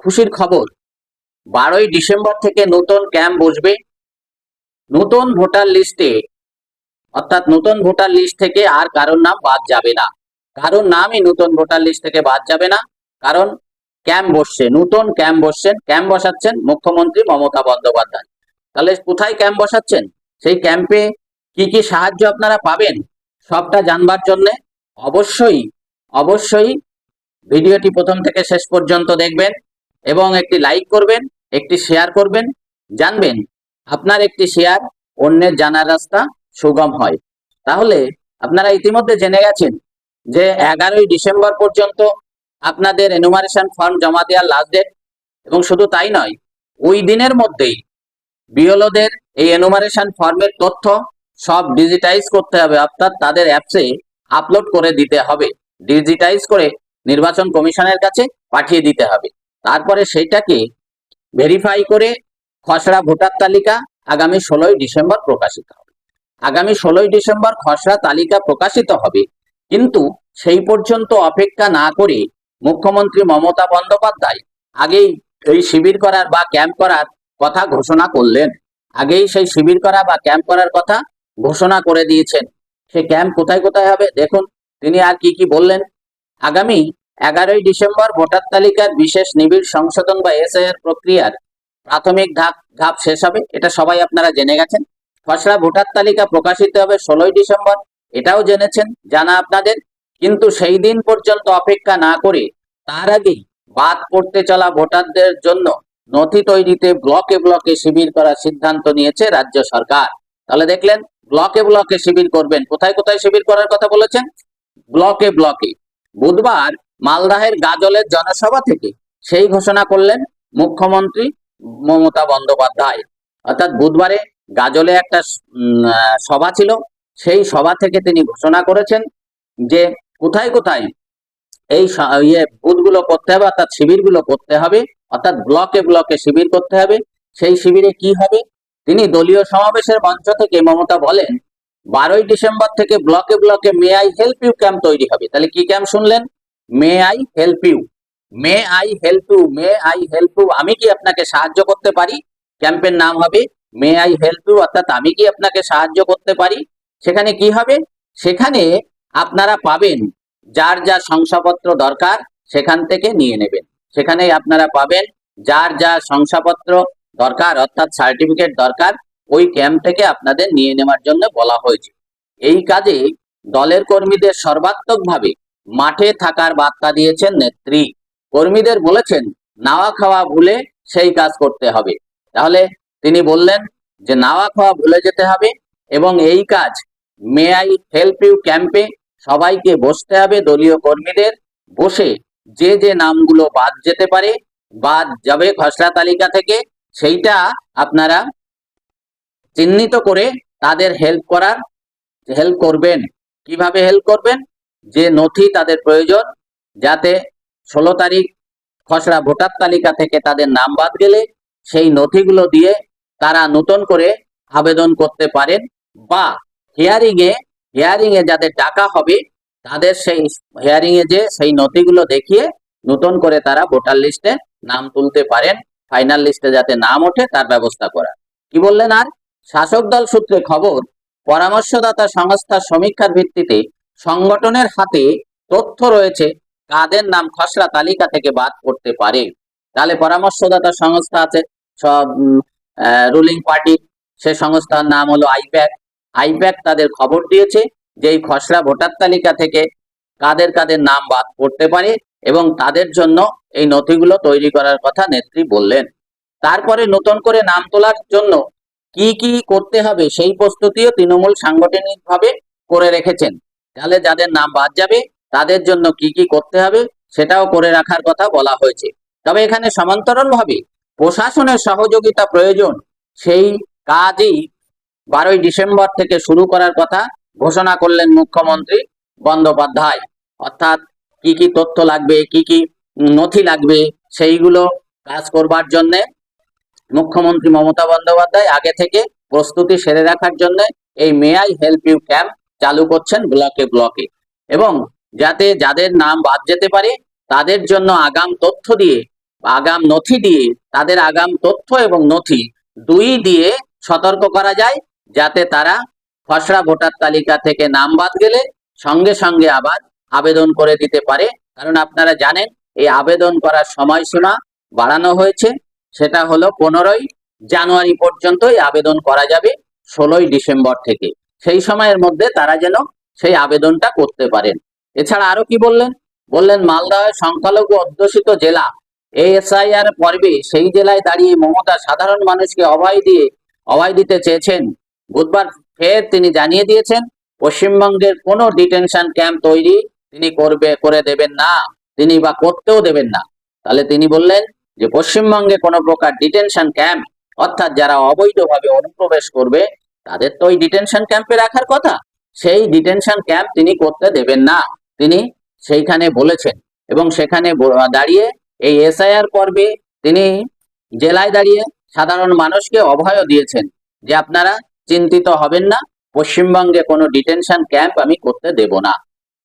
খুশির খবর। বারোই ডিসেম্বর থেকে নতুন ক্যাম্প বসবে। নতুন ভোটার লিস্টে, অর্থাৎ নতুন ভোটার লিস্ট থেকে আর কারোর নাম বাদ যাবে না। কারোর নামই নতুন ভোটার লিস্ট থেকে বাদ যাবে না, কারণ ক্যাম্প বসছে। নতুন ক্যাম্প বসছেন, ক্যাম্প বসাচ্ছেন মুখ্যমন্ত্রী মমতা বন্দ্যোপাধ্যায়। তাহলে কোথায় ক্যাম্প বসাচ্ছেন? সেই ক্যাম্পে কি কি সাহায্য আপনারা পাবেন? সবটা জানবার জন্য অবশ্যই অবশ্যই ভিডিওটি প্রথম থেকে শেষ পর্যন্ত দেখবেন। এবং একটি লাইক করবেন, একটি শেয়ার করবেন, জানবেন আপনার একটি শেয়ার অন্যের জানার রাস্তা সুগম হয়। তাহলে আপনারা ইতিমধ্যে জেনে গেছেন যে এগারোই ডিসেম্বর পর্যন্ত আপনাদের এনুমারেশন ফর্ম জমা দেওয়ার লাস্ট ডেট এবং শুধু তাই নয়, ওই দিনের মধ্যেই বিএলওদের এই এনুমারেশন ফর্মের তথ্য সব ডিজিটাইজ করতে হবে, অর্থাৎ তাদের অ্যাপসে আপলোড করে দিতে হবে। ডিজিটাইজ করে নির্বাচন কমিশনের কাছে পাঠিয়ে দিতে হবে। তারপরে সেইটাকে ভেরিফাই করে খসড়া ভোটার তালিকা আগামী ষোলোই ডিসেম্বর প্রকাশিত হবে। আগামী ষোলোই ডিসেম্বর খসড়া তালিকা প্রকাশিত হবে, কিন্তু সেই পর্যন্ত অপেক্ষা না করে মুখ্যমন্ত্রী মমতা বন্দ্যোপাধ্যায় আগেই এই শিবির করার বা ক্যাম্প করার কথা ঘোষণা করলেন। আগেই সেই শিবির করা বা ক্যাম্প করার কথা ঘোষণা করে দিয়েছেন। সে ক্যাম্প কোথায় কোথায় হবে দেখুন, তিনি আর কি কি বললেন? আগামী এগারোই ডিসেম্বর ভোটার তালিকার বিশেষ নিবিড় সংশোধন বা এসআইআর প্রক্রিয়ার প্রাথমিক ধাপ ধাপ শেষ হবে, এটা সবাই আপনারা জেনে গেছেন। খসড়া ভোটার তালিকা প্রকাশিত হবে ষোলোই ডিসেম্বর, এটাও জেনেছেন, জানা আপনাদের। কিন্তু সেই দিন পর্যন্ত অপেক্ষা না করে তার আগেই বাদ পড়তে চলা ভোটারদের জন্য নথি তৈরিতে ব্লকে ব্লকে শিবির করার সিদ্ধান্ত নিয়েছে রাজ্য সরকার। তাহলে দেখলেন, ব্লকে ব্লকে শিবির করবেন। কোথায় কোথায় শিবির করার কথা বলেছেন? ব্লকে ব্লকে। বুধবার মালদাহের গাজলের জনসভা থেকে সেই ঘোষণা করলেন মুখ্যমন্ত্রী মমতা বন্দ্যোপাধ্যায়। অর্থাৎ বুধবারে গাজলে একটা সভা ছিল। সেই সভা থেকে তিনি ঘোষণা করেছেন যে কোথায় কোথায় এই ইয়ে বুথগুলো করতে হবে, অর্থাৎ শিবিরগুলো করতে হবে, অর্থাৎ ব্লকে ব্লকে শিবির করতে হবে। সেই শিবিরে কি হবে? তিনি দলীয় সমাবেশের মঞ্চ থেকে মমতা বলেন, বারোই ডিসেম্বর থেকে ব্লকে ব্লকে may I help you camp তৈরি হবে। তাহলে কি ক্যাম্প শুনলেন? May I help you may I help you may I help you আমি কি আপনাকে সাহায্য করতে পারি? ক্যাম্পের নাম হবে মে আই হেল্প ইউ অর্থাৎ আমি কি আপনাকে সাহায্য করতে পারি? সেখানে কি হবে? সেখানে আপনারা পাবেন যার যা শংসাপত্র দরকার সেখান থেকে নিয়ে নেবেন। সেখানে আপনারা পাবেন যার যা শংসাপত্র দরকার অর্থাৎ সার্টিফিকেট দরকার, ওই ক্যাম্প থেকে আপনাদের নিয়ে নেওয়ার জন্য বলা হয়েছে। এই কাজে দলের কর্মীদের সর্বাত্মকভাবে মাঠে থাকার বার্তা দিয়েছেন নেত্রী। কর্মীদের বলেছেন, নাওয়া খাওয়া ভুলে সেই কাজ করতে হবে। তাহলে তিনি বললেন যে, নাওয়া খাওয়া ভুলে যেতে হবে এবং এই কাজ, মে আই হেল্প ইউ ক্যাম্পে সবাইকে বসতে হবে, দলীয় কর্মীদের বসে যে যে নামগুলো বাদ যেতে পারে, বাদ যাবে খসড়া তালিকা থেকে, সেইটা আপনারা চিহ্নিত করে তাদের হেল্প করার হেল্প করবেন। কীভাবে হেল্প করবেন? যে নথি তাদের প্রয়োজন, যাতে ষোলো তারিখ খসড়া ভোটার তালিকা থেকে তাদের নাম বাদ গেলে সেই নথিগুলো দিয়ে তারা নতুন করে আবেদন করতে পারেন বা হিয়ারিং এ হিয়ারিং এ যাদের ডাকা হবে, তাদের সেই হিয়ারিং এ যে সেই নথিগুলো দেখিয়ে নতুন করে তারা ভোটার লিস্টে নাম তুলতে পারেন ফাইনাল লিস্টে যাতে নাম ওঠে তার ব্যবস্থা করা। কি বললেন আর? শাসক দল সূত্রে খবর, পরামর্শদাতা সংস্থার সমীক্ষার ভিত্তিতে সংগঠনের হাতে তথ্য রয়েছে, কাদের নাম খসড়া তালিকা থেকে বাদ করতে পারে। তাহলে পরামর্শদাতা সংস্থা আছে, সব রুলিং পার্টি সে সংস্থার নাম হলো আইপ্যাক। আইপ্যাক তাদের খবর দিয়েছে যে এই খসড়া ভোটার তালিকা থেকে কাদের কাদের নাম বাদ করতে পারে এবং তাদের জন্য এই নথিগুলো তৈরি করার কথা নেত্রী বললেন। তারপরে নতুন করে নাম তোলার জন্য কি কি করতে হবে সেই প্রস্তুতিও তৃণমূল সাংগঠনিকভাবে করে রেখেছেন। তাহলে যাদের নাম বাদ যাবে, তাদের জন্য কি কি করতে হবে সেটাও করে রাখার কথা বলা হয়েছে। তবে এখানে সমান্তরালভাবে প্রশাসনের সহযোগিতা প্রয়োজন, সেই কাজই বারোই ডিসেম্বর থেকে শুরু করার কথা ঘোষণা করলেন মুখ্যমন্ত্রী বন্দ্যোপাধ্যায়। অর্থাৎ কি কি তথ্য লাগবে, কি কি নথি লাগবে, সেইগুলো কাজ করবার জন্যে মুখ্যমন্ত্রী মমতা বন্দ্যোপাধ্যায় আগে থেকে প্রস্তুতি সেরে রাখার জন্য এই may I help you camp চালু করছেন ব্লকে ব্লকে। এবং যাতে যাদের নাম বাদ যেতে পারে, তাদের জন্য আগাম তথ্য দিয়ে, আগাম নথি দিয়ে, তাদের আগাম তথ্য এবং নথি দুই দিয়ে সতর্ক করা যায়, যাতে তারা খসড়া ভোটার তালিকা থেকে নাম বাদ গেলে সঙ্গে সঙ্গে আবার আবেদন করে দিতে পারে। কারণ আপনারা জানেন, এই আবেদন করার সময়সীমা বাড়ানো হয়েছে। সেটা হলো পনেরোই জানুয়ারি পর্যন্ত এই আবেদন করা যাবে, ষোলোই ডিসেম্বর থেকে। সেই সময়ের মধ্যে তারা যেন সেই আবেদনটা করতে পারেন। এছাড়া আরও কি বললেন? বললেন মালদহ সংখ্যালঘু অধ্যুষিত জেলা এএসআইআর পর্বে সেই জেলায় দাঁড়িয়ে মমতা সাধারণ মানুষকে অভয় দিয়ে, অভয় দিতে চেয়েছেন। বুধবার ফের তিনি জানিয়ে দিয়েছেন, পশ্চিমবঙ্গের কোনো ডিটেনশন ক্যাম্প তৈরি তিনি করবে, করে দেবেন না, তিনি বা করতেও দেবেন না। তাহলে তিনি বললেন যে, পশ্চিমবঙ্গে কোনো প্রকার ডিটেনশন ক্যাম্প, অর্থাৎ যারা অবৈধভাবে অনুপ্রবেশ করবে তাদের তো ওই ডিটেনশন ক্যাম্পে রাখার কথা। সেই ডিটেনশন ক্যাম্প তিনি করতে দেবেন না। তিনি সেইখানে বলেছেন। এবং সেখানে দাঁড়িয়ে এই এসআইআর পর্বে তিনি জেলায় দাঁড়িয়ে সাধারণ মানুষকে অভয় দিয়েছেন যে আপনারা চিন্তিত হবেন না, পশ্চিমবঙ্গে কোনো ডিটেনশন ক্যাম্প আমি করতে দেব না।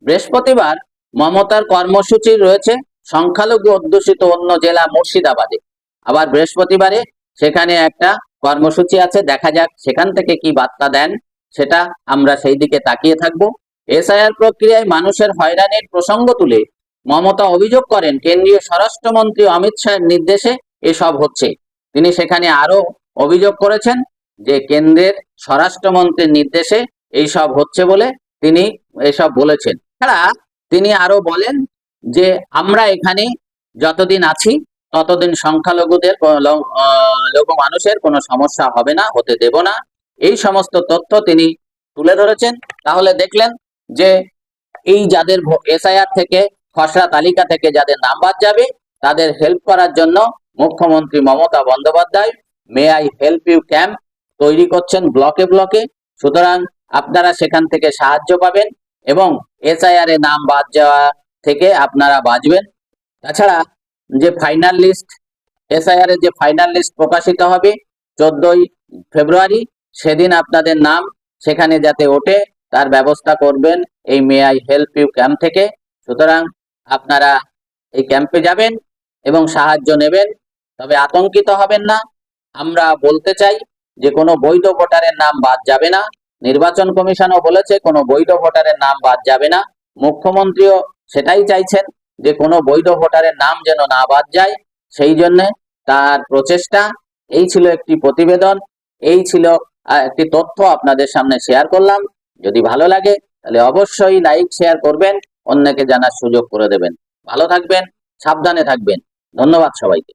বৃহস্পতিবার মমতার কর্মসূচি রয়েছে, সংখ্যালঘু অধ্যুষিত অন্য জেলা মুর্শিদাবাদে। আবার বৃহস্পতিবারে সেখানে একটা কর্মসূচি আছে, দেখা যাক সেখান থেকে কি বার্তা দেন। সেটা আমরা সেই দিকে তাকিয়ে থাকব। এসআইআর প্রক্রিয়ায় মানুষের হয়রানির প্রসঙ্গ তুলে মমতা অভিযোগ করেন, কেন্দ্রীয় স্বরাষ্ট্রমন্ত্রী অমিত শাহের নির্দেশে এসব হচ্ছে। তিনি সেখানে আরও অভিযোগ করেছেন যে কেন্দ্রের স্বরাষ্ট্রমন্ত্রীর নির্দেশে এইসব হচ্ছে বলে তিনি এসব বলেছেন। ছাড়া তিনি আরও বলেন যে আমরা এখানে যতদিন আছি ততদিন সংখ্যালঘুদের লঘু মানুষের কোনো সমস্যা হবে না, হতে দেব না। এই সমস্ত তথ্য তিনি তুলে ধরেছেন। তাহলে দেখলেন যে এই যাদের এসআইআর থেকে, খসড়া তালিকা থেকে যাদের নাম বাদ যাবে, তাদের হেল্প করার জন্য মুখ্যমন্ত্রী Mamata Bandyopadhyay may I help you camp তৈরি করছেন ব্লকে ব্লকে। সুতরাং আপনারা সেখান থেকে সাহায্য পাবেন এবং এসআইআর এ নাম বাদ যাওয়া থেকে আপনারা বাঁচবেন। তাছাড়া যে ফাইনাল লিস্ট এসআইআর এর যে ফাইনাল লিস্ট প্রকাশিত হবে চোদ্দই ফেব্রুয়ারি, সেদিন আপনাদের নাম সেখানে যাতে ওঠে, তার ব্যবস্থা করবেন এই may I help you camp থেকে। সুতরাং আপনারা এই ক্যাম্পে যাবেন এবং সাহায্য নেবেন, তবে আতঙ্কিত হবেন না। আমরা বলতে চাই যে কোনো বৈধ ভোটারের নাম বাদ যাবে না। নির্বাচন কমিশনও বলেছে কোনো বৈধ ভোটারের নাম বাদ যাবে না। মুখ্যমন্ত্রীও সেটাই চাইছেন। যে কোনো বৈধ ভোটারের নাম যেন না বাদ যায়, সেই জন্যে তার প্রচেষ্টা। এই ছিল একটি প্রতিবেদন। এই ছিল একটি তথ্য আপনাদের সামনে শেয়ার করলাম। যদি ভালো লাগে, তাহলে অবশ্যই লাইক, শেয়ার করবেন, অন্যকে জানার সুযোগ করে দেবেন। ভালো থাকবেন, সাবধানে থাকবেন। ধন্যবাদ সবাইকে।